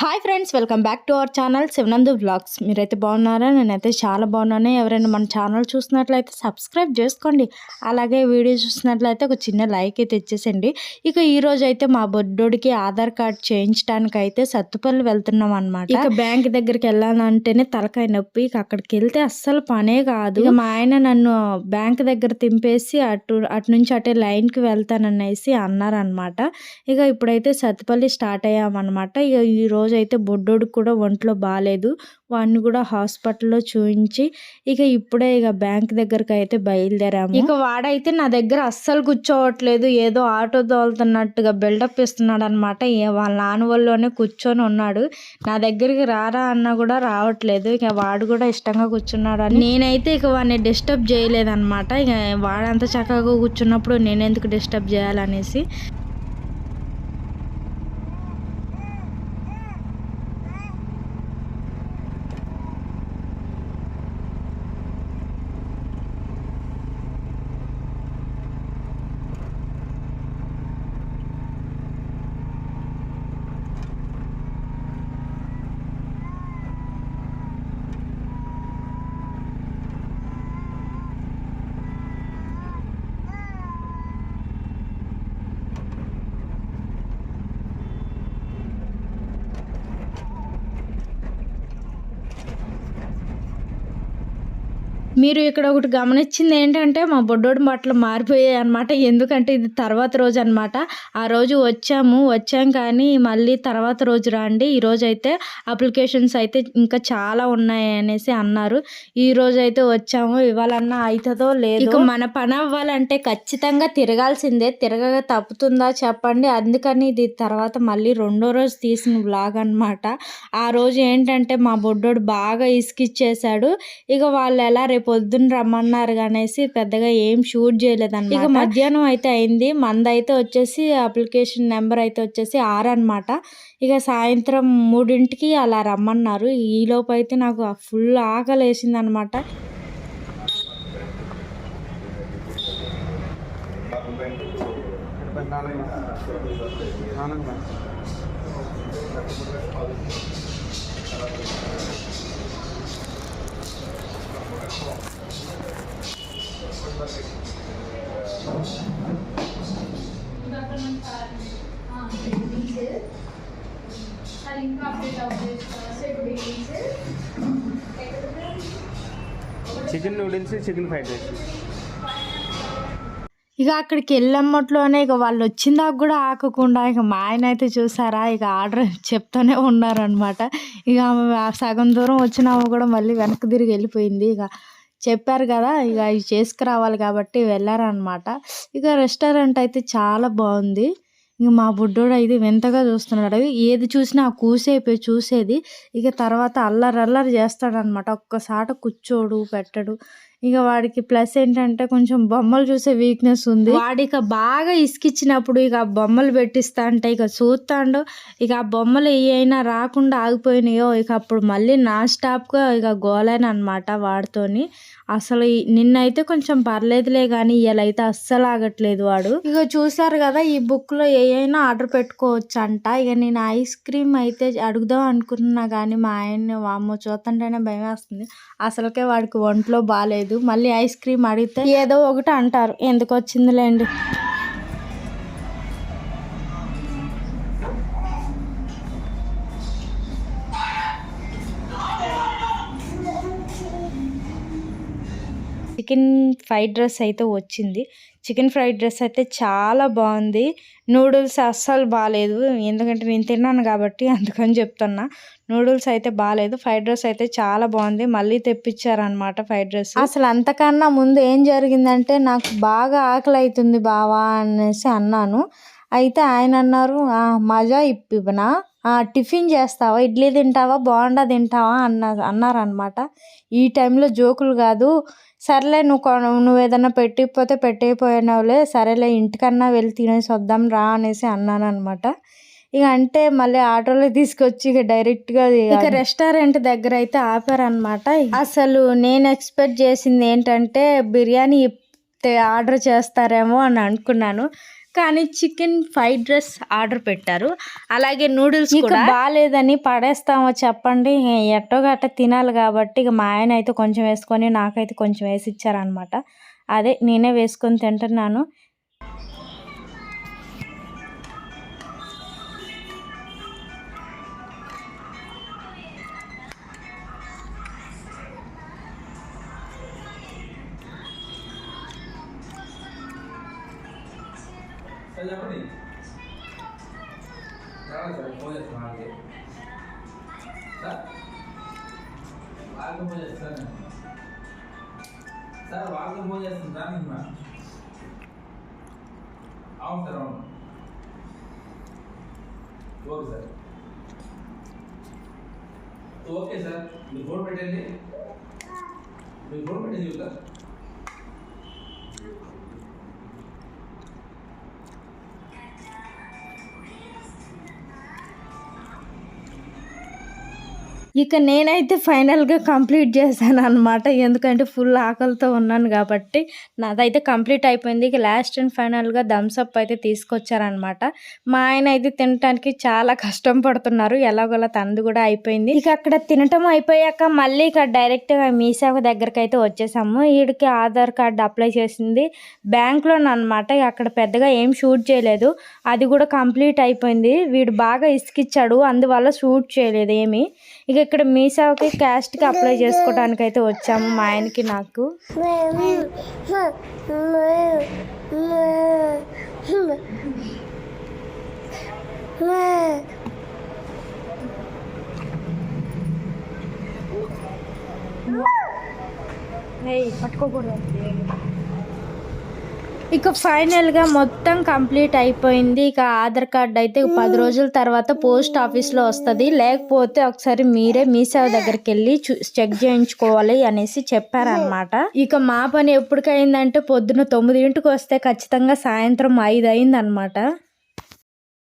Hi friends welcome back to our channel Shivanandu blogs మీరైతే బాగున్నారా? నేనైతే చాలా బాగున్నాను. ఎవరైనా మన ఛానల్ చూసినట్లయితే సబ్స్క్రైబ్ చేసుకోండి. అలాగే వీడియో చూసినట్లయితే ఒక చిన్న లైక్ అయితే ఇచ్చేసండి. ఇక ఈ రోజు అయితే మా బొడ్డోడికి ఆధార్ కార్డ్ చేయించడానికి అయితే సత్తుపల్లి వెళ్తున్నాం అనమాట ఇక బ్యాంక్ దగ్గరికి వెళ్ళాలంటేనే తలకాయ నొప్పి. ఇక అక్కడికి వెళ్తే అస్సలు పనే కాదు. ఇక మా ఆయన నన్ను బ్యాంక్ దగ్గర తింపేసి అటు అటు నుంచి అటే లైన్కి వెళ్తాననేసి అన్నారనమాట ఇక ఇప్పుడైతే సత్తుపల్లి స్టార్ట్ అయ్యామన్నమాట. ఇక ఈ రోజు అయితే బొడ్డోడు కూడా ఒంట్లో బాగాలేదు వాడిని కూడా హాస్పిటల్లో చూపించి ఇక ఇప్పుడే ఇక బ్యాంక్ దగ్గరకు అయితే బయలుదేరాము. ఇక వాడైతే నా దగ్గర అస్సలు కూర్చోవట్లేదు. ఏదో ఆటో తోలుతున్నట్టుగా బిల్డప్ ఇస్తున్నాడు అనమాట వాళ్ళ నాన్న వాళ్ళలోనే కూర్చొని ఉన్నాడు. నా దగ్గరికి రారా అన్న కూడా రావట్లేదు. ఇక వాడు కూడా ఇష్టంగా కూర్చున్నాడు అని నేనైతే ఇక వాడిని డిస్టర్బ్ చేయలేదన్నమాట ఇక వాడంత చక్కగా కూర్చున్నప్పుడు నేను ఎందుకు డిస్టర్బ్ చేయాలనేసి. మీరు ఇక్కడ ఒకటి గమనించింది ఏంటంటే మా బొడ్డోడి బట్టలు మారిపోయాయి అనమాట ఎందుకంటే ఇది తర్వాత రోజు అనమాట ఆ రోజు వచ్చాము వచ్చాం కానీ మళ్ళీ తర్వాత రోజు రండి. ఈరోజు అయితే అప్లికేషన్స్ అయితే ఇంకా చాలా ఉన్నాయి అనేసి అన్నారు. ఈ రోజు అయితే వచ్చాము. ఇవ్వాలన్నా అవుతుందో లేదు ఇక మన పని అవ్వాలంటే ఖచ్చితంగా తిరగాల్సిందే. తిరగగా తప్పుతుందా చెప్పండి. అందుకని ఇది తర్వాత మళ్ళీ రెండో రోజు తీసిన బ్లాగ్ అనమాట ఆ రోజు ఏంటంటే మా బొడ్డోడు బాగా ఇసుకిచ్చేసాడు ఇక వాళ్ళు ఎలా రేపు పొద్దున్న రమ్మన్నారు అనేసి పెద్దగా ఏం షూట్ చేయలేదన్నమాట. ఇక మధ్యాహ్నం అయితే అయింది. మంద అయితే వచ్చేసి అప్లికేషన్ నెంబర్ అయితే వచ్చేసి ఆరు అనమాట ఇక సాయంత్రం మూడింటికి అలా రమ్మన్నారు. ఈలోపు అయితే నాకు ఫుల్ ఆకలి వేసింది అనమాట chicken noodles chicken fried rice ఇక అక్కడికి వెళ్ళమ్మట్లోనే ఇక వాళ్ళు వచ్చిందాక కూడా ఆకకుండా ఇక మా ఆయన అయితే చూసారా? ఇక ఆర్డర్ చెప్తూనే ఉన్నారనమాట ఇక సగం దూరం వచ్చినాము కూడా మళ్ళీ వెనక్కి తిరిగి వెళ్ళిపోయింది. ఇక చెప్పారు కదా ఇక ఇవి చేసుకురావాలి కాబట్టి వెళ్ళారనమాట ఇక రెస్టారెంట్ అయితే చాలా బాగుంది. ఇంక మా బుడ్డోడు అయితే వింతగా చూస్తున్నాడు. ఏది చూసినా ఆ కూసేపే చూసేది. ఇక తర్వాత అల్లరి అల్లరి చేస్తాడనమాట ఒక్కసాట కూర్చోడు పెట్టడు. ఇక వాడికి ప్లస్ ఏంటంటే కొంచెం బొమ్మలు చూసే వీక్నెస్ ఉంది. వాడిక బాగా ఇసుకిచ్చినప్పుడు ఇక ఆ బొమ్మలు పెట్టిస్తా అంటే ఇక చూస్తాడు. ఇక ఆ బొమ్మలు ఏ అయినా రాకుండా ఆగిపోయినాయో ఇక అప్పుడు మళ్ళీ నాన్ స్టాప్గా ఇక గోలైన అనమాట వాడితోని. అసలు ఈ- నిన్నైతే కొంచెం పర్లేదులే కానీ ఇవాళైతే అస్సలు ఆగట్లేదు వాడు. ఇక చూసారు కదా ఈ బుక్లో ఏ అయినా ఆర్డర్ పెట్టుకోవచ్చు అంట ఇక నేను ఐస్ క్రీమ్ అయితే అడుగుదాం అనుకున్నా కానీ మా ఆయన్ని వామ్మో చూస్తుంటేనే భయం వేస్తుంది అసలుకే వాడికి ఒంట్లో బాగాలేదు మళ్ళీ ఐస్ క్రీమ్ అడిగితే ఏదో ఒకటి అంటారు. ఎందుకు వచ్చిందిలేండి చికెన్ ఫ్రైడ్ రైస్ అయితే వచ్చింది. చికెన్ ఫ్రైడ్ రైస్ అయితే చాలా బాగుంది. నూడిల్స్ అస్సలు బాగాలేదు ఎందుకంటే నేను తిన్నాను కాబట్టి అందుకని చెప్తున్నా. నూడిల్స్ అయితే బాగాలేదు ఫ్రైడ్ రైస్ అయితే చాలా బాగుంది. మళ్ళీ తెప్పించారనమాట ఫ్రైడ్ రైస్. అసలు అంతకన్నా ముందు ఏం జరిగిందంటే నాకు బాగా ఆకలి అవుతుంది బావా అనేసి అన్నాను. అయితే ఆయన అన్నారు మజా ఇప్పివనా ఆ, టిఫిన్ చేస్తావా? ఇడ్లీ తింటావా? బోండా తింటావా? అన్న అన్నారనమాట ఈ టైంలో జోకులు కాదు సర్లే నువ్వు కొన- నువ్వు ఏదైనా పెట్టిపోతే పెట్టేపోయినావులే సరేలే ఇంటికన్నా వెళ్ళి తినేసి వద్దాం రా అనేసి అన్నాను అనమాట ఇక అంటే మళ్ళీ ఆటోలో తీసుకొచ్చి ఇక డైరెక్ట్గా ఇక రెస్టారెంట్ దగ్గర అయితే ఆపారనమాట అసలు నేను ఎక్స్పెక్ట్ చేసింది ఏంటంటే బిర్యానీ ఆర్డర్ చేస్తారేమో అని అనుకున్నాను. కానీ చికెన్ ఫ్రైడ్ రైస్ ఆర్డర్ పెట్టారు. అలాగే నూడిల్స్ కూడా. బాగాలేదని పడేస్తామో చెప్పండి. ఎట్టో గట్ట తినాలి కాబట్టి ఇక మా ఆయన అయితే కొంచెం వేసుకొని నాకైతే కొంచెం వేసి ఇచ్చారనమాట అదే నేనే వేసుకొని తింటున్నాను. సార్ చెప్పండి రావాలి సార్ ఫోన్ చేస్తాను వాళ్ళకి సార్ వాళ్ళకి ఫోన్ చేస్తాను నేను. సార్ వాళ్ళకి ఫోన్ చేస్తాను సార్ నేను అవును సార్ అవును ఓకే సార్ ఓకే సార్ మీరు ఫోన్ పెట్టండి మీరు ఫోన్ పెట్టండి చెప్తా ఇక నేనైతే ఫైనల్గా కంప్లీట్ చేశాను అనమాట ఎందుకంటే ఫుల్ ఆకలితో ఉన్నాను కాబట్టి నాదైతే కంప్లీట్ అయిపోయింది. ఇక లాస్ట్ అండ్ ఫైనల్గా థమ్స్అప్ అయితే తీసుకొచ్చారనమాట మా ఆయన అయితే తినటానికి చాలా కష్టం పడుతున్నారు. ఎలాగోలా తనది కూడా అయిపోయింది. ఇక అక్కడ తినటం అయిపోయాక మళ్ళీ ఇక డైరెక్ట్గా మీ సేవ దగ్గరికి అయితే వచ్చేసాము. వీడికి ఆధార్ కార్డు అప్లై చేసింది బ్యాంక్లో అనమాట అక్కడ పెద్దగా ఏం షూట్ చేయలేదు. అది కూడా కంప్లీట్ అయిపోయింది. వీడు బాగా ఇసుకిచ్చాడు. అందువల్ల షూట్ చేయలేదు ఏమి. ఇక ఇక్కడ మీ సేవకి క్యాస్ట్కి అప్లై చేసుకోవడానికి అయితే వచ్చాము మా ఆయనకి నాకు. పట్టుకోకూడదు. ఇక ఫైనల్గా మొత్తం కంప్లీట్ అయిపోయింది. ఇక ఆధార్ కార్డ్ అయితే పది రోజుల తర్వాత పోస్ట్ ఆఫీస్లో వస్తుంది. లేకపోతే ఒకసారి మీరే మీ సేవ దగ్గరికి వెళ్ళి చూ చెక్ చేయించుకోవాలి అనేసి చెప్పారనమాట ఇక మా పని ఎప్పటికైందంటే పొద్దున తొమ్మిదింటికి వస్తే ఖచ్చితంగా సాయంత్రం ఐదు అయిందనమాట